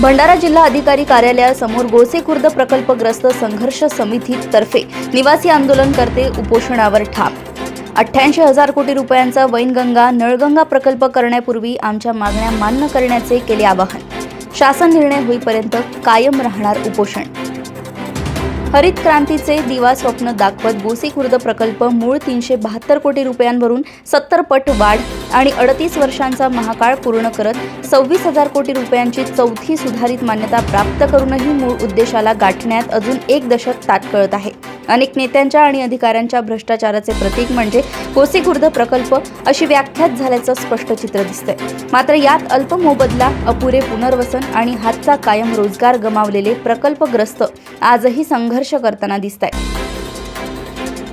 भंडारा जिल्हा अधिकारी कार्यालयासमोर गोसेखुर्द प्रकल्पग्रस्त संघर्ष समितीतर्फे निवासी आंदोलनकर्ते उपोषणावर ठाप. अठ्ठ्याऐंशी हजार कोटी रुपयांचा वैनगंगा नळगंगा प्रकल्प करण्यापूर्वी आमच्या मागण्या मान्य करण्याचे केले आवाहन. शासन निर्णय होईपर्यंत कायम राहणार उपोषण. हरित क्रांतीचे दिवा स्वप्न दाखवत गोसी खुर्द प्रकल्प मूळ तीनशे बहात्तर कोटी रुपयांवरून सत्तर पट वाढ आणि अडतीस वर्षांचा महाकाळ पूर्ण करत सव्वीस हजार कोटी रुपयांची चौथी सुधारित मान्यता प्राप्त करूनही मूळ उद्देशाला गाठण्यात अजून एक दशक ताटकळत आहे. अनेक नेत्यांच्या आणि अधिकाऱ्यांच्या भ्रष्टाचाराचे प्रतीक म्हणजे कोसी खुर्द प्रकल्प अशी व्याख्यात झाल्याचं स्पष्ट चित्र दिसतंय. मात्र यात अल्प मोबदला अपुरे पुनर्वसन आणि हातचा कायम रोजगार गमावलेले प्रकल्पग्रस्त आजही संघर्ष करताना दिसत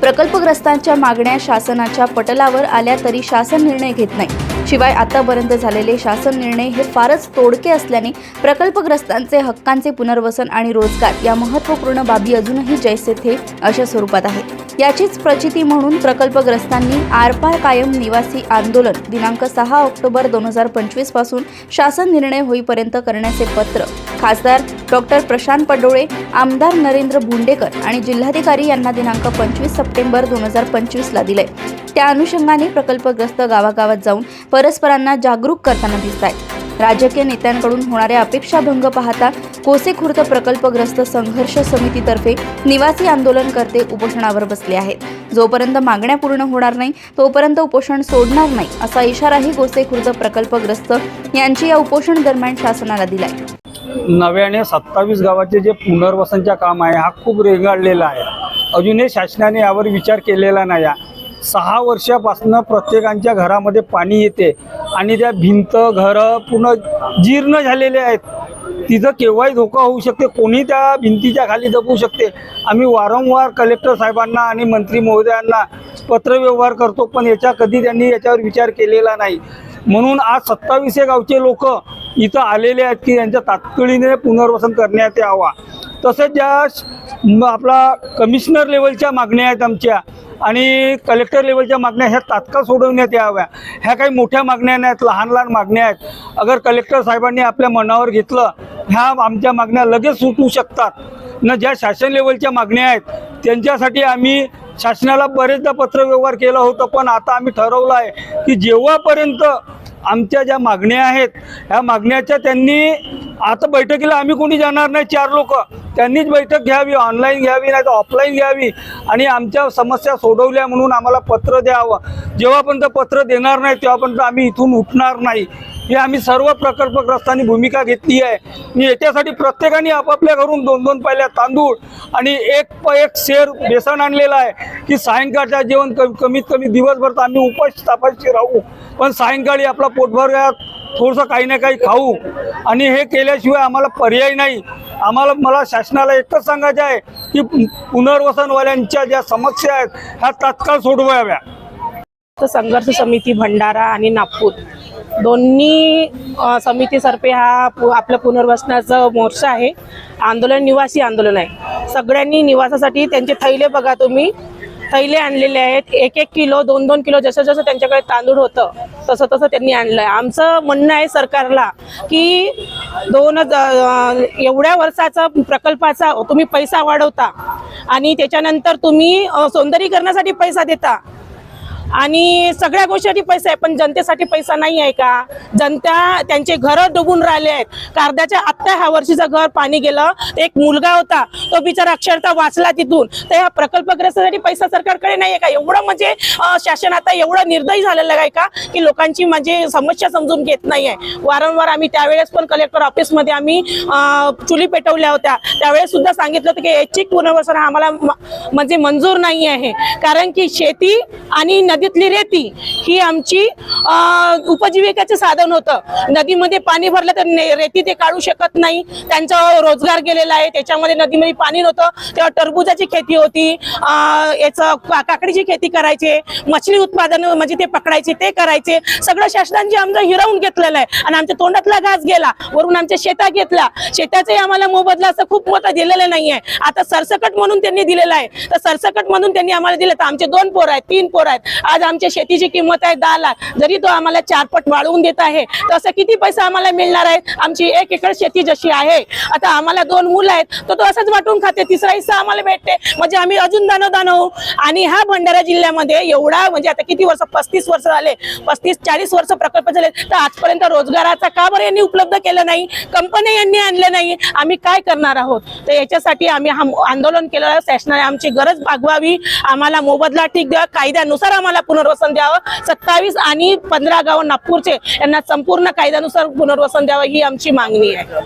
प्रकल्पग्रस्तांच्या मागण्या शासनाच्या पटलावर आल्या तरी शासन निर्णय घेत नाही. शिवाय आतापर्यंत झालेले शासन निर्णय हे फारच तोडके असल्याने प्रकल्पग्रस्तांचे हक्कांचे पुनर्वसन आणि रोजगार या महत्त्वपूर्ण बाबी अजूनही जैसे थे अशा स्वरूपात आहेत. याचीच प्रचिती म्हणून प्रकल्पग्रस्तांनी आरपार कायम निवासी आंदोलन दिनांक सहा ऑक्टोबर दोन हजार पंचवीसपासून शासन निर्णय होईपर्यंत करण्याचे पत्र खासदार डॉक्टर प्रशांत पडोळे आमदार नरेंद्र भुंडेकर आणि जिल्हाधिकारी यांना दिनांक पंचवीस सप्टेंबर दोन हजार पंचवीसला दिले त्या अनुषंगाने प्रकल्पग्रस्त गावागावात जाऊन परस्परांना जागरूक करताना दिसत आहेत राजकीय नेत्यांकडून होणाऱ्या अपेक्षाभंग पाहता कोसे खुर्द प्रकल्पग्रस्त संघर्ष समितीतर्फे निवासी आंदोलनकर्ते उपोषणावर बसले आहेत. जोपर्यंत मागण्या पूर्ण होणार नाही तोपर्यंत उपोषण सोडणार नाही असा इशाराही गोसे खुर्द प्रकल्पग्रस्त यांची या उपोषण दरम्यान शासनाला दिलाय. नव्याने सत्तावीस गावाचे जे पुनर्वसनचा काम आहे हा खूप रेंगाळलेला आहे. अजूनही शासनाने यावर विचार केलेला नाही आहे. सहा वर्षापासनं प्रत्येकांच्या घरामध्ये पाणी येते आणि त्या भिंत घरं पूर्ण जीर्ण झालेले आहेत. तिथं केव्हाही धोका होऊ शकते कोणी त्या भिंतीच्या खाली जपू शकते. आम्ही वारंवार कलेक्टर साहेबांना आणि मंत्री महोदयांना पत्रव्यवहार करतो पण याच्या कधी त्यांनी याच्यावर विचार केलेला नाही. म्हणून आज सत्तावीसशे गावचे लोक इथं आलेले आहेत की यांच्या तातडीने पुनर्वसन करण्यात यावा. तसेच ज्या आपला कमिशनर लेवलच्या मागण्या आहेत आमच्या आणि कलेक्टर लेवलच्या मागण्या ह्या तात्काळ सोडवण्यात याव्या. ह्या काही मोठ्या मागण्या नाहीत लहान लहान मागण्या आहेत. अगर कलेक्टर साहेबांनी आपल्या मनावर घेतलं ह्या आमच्या मागण्या लगेच सुटू शकतात. न ज्या शासन लेवलच्या मागण्या आहेत त्यांच्यासाठी आम्ही शासनाला बरेचदा पत्रव्यवहार केला होता पण आता आम्ही ठरवलं आहे की जेव्हापर्यंत आमच्या ज्या मागण्या आहेत ह्या मागण्याच्या त्यांनी आता बैठकीला आम्ही कोणी जाणार नाही? चार लोक. त्यांनीच बैठक घ्यावी ऑनलाईन घ्यावी नाही तर ऑफलाईन घ्यावी. आणि आमच्या समस्या सोडवल्या म्हणून आम्हाला पत्र द्यावं. जेव्हापर्यंत पत्र देणार नाही तेव्हापर्यंत आम्ही इथून उठणार नाही. ही आम्ही सर्व प्रकल्पग्रस्तांनी भूमिका घेतली आहे. आणि याच्यासाठी प्रत्येकाने आपापल्या घरून दोन दोन पायल्या तांदूळ आणि एक प एक शेर बेसन आणलेला आहे की सायंकाळच्या जेवण कमीत कमी दिवसभर तर आम्ही उपास तापाशी राहू. पण सायंकाळी आपला पोटभर थोडंसं काही ना काही खाऊ. आणि हे केल्याशिवाय आम्हाला पर्याय नाही. आम्हाला मला शासनाला एकच सांगायचं आहे की पुनर्वसनवाल्यांच्या ज्या समस्या आहेत ह्या तात्काळ सोडवाव्या. तर संघर्ष समिती भंडारा आणि नागपूर. दोन्ही समितीतर्फे हा पु- आपलं पुनर्वसनाचं मोर्चा आहे. आंदोलन निवासी आंदोलन आहे. सगळ्यांनी निवासासाठी त्यांचे थैले बघा तुम्ही. थैले आणलेले आहेत. एक एक किलो दोन दोन किलो जसं जसं त्यांच्याकडे तांदूळ होतं तसं तसं त्यांनी आणलं आहे आमचं म्हणणं आहे सरकारला की दोन हजार- एवढ्या वर्षाचा प्रकल्पाचा तुम्ही पैसा वाढवता आणि त्याच्यानंतर तुम्ही सौंदर्यीकरणासाठी पैसा देता. आणि सगळ्या गोष्टीसाठी पैसा आहे पण जनतेसाठी पैसा नाही आहे का? जनता त्यांचे घरं डुबून राहिले आहेत. कारद्याच्या आत्ता ह्या वर्षीचं घर पाणी गेलं एक मुलगा होता तो बिचारा अक्षरता वाचला तिथून. तर ह्या प्रकल्पग्रस्तासाठी पैसा सरकारकडे नाही आहे का? एवढं म्हणजे शासन आता एवढं निर्दयी झालेलं आहे का? की लोकांची म्हणजे समस्या समजून घेत नाही आहे. वारंवार आम्ही त्यावेळेस पण कलेक्टर ऑफिसमध्ये आम्ही चुली पेटवल्या होत्या. त्यावेळेस सुद्धा सांगितलं होतं की ऐच्छिक पुनर्वसन आम्हाला म्हणजे मंजूर नाही आहे. कारण की शेती आणि नदीतली रेती ही आमची उपजीविकेचं साधन होतं. नदीमध्ये पाणी भरलं तर रेती ते काढू शकत नाही. त्यांचा रोजगार गेलेला आहे. त्याच्यामध्ये नदीमध्ये पाणी नव्हतं. तेव्हा टरबुजाची खेती होती. याचं काकडीची खेती करायचे. मछली उत्पादन म्हणजे ते पकडायचे ते करायचे. सगळं शासनाने आमचं हिरावून घेतलेलं आहे. आणि आमच्या तोंडातला घास गेला. वरून आमच्या शेतात घेतला शेताचाही आम्हाला मोबदला असं खूप मोठा दिलेलं आहे आता सरसकट म्हणून त्यांनी दिलेलं आहे. तर सरसकट म्हणून त्यांनी आम्हाला दिलं. तर आमचे दोन पोर आहेत तीन पोर आहेत. आज आमच्या शेतीची किंमत आहे दहा लाख. जरी तो आम्हाला चारपट वाढवून देत आहे तर असं किती पैसा आम्हाला मिळणार आहे? आमची एक एकर शेती जशी आहे आता आम्हाला दोन मुलं आहेत तर तो असंच वाटून खाते. तिसरा हिस्सा आम्हाला भेटते. म्हणजे आम्ही अजून दानो दानो होऊ. आणि हा भंडारा जिल्ह्यामध्ये एवढा म्हणजे आता किती वर्ष पस्तीस वर्ष झाले पस्तीस चाळीस वर्ष प्रकल्प झाले तर आजपर्यंत रोजगाराचा का बरं यांनी उपलब्ध केलं नाही? कंपन्या यांनी आणल्या नाही. आम्ही काय करणार आहोत? तर याच्यासाठी आम्ही आंदोलन केलं शासनाने आमची गरज भागवावी. आम्हाला मोबदला ठीक द्या. कायद्यानुसार आम्हाला पुनर्वसन द्यावं. सत्तावीस आणि पंधरा गाव नागपूरचे यांना संपूर्ण कायद्यानुसार पुनर्वसन द्यावं ही आमची मागणी आहे.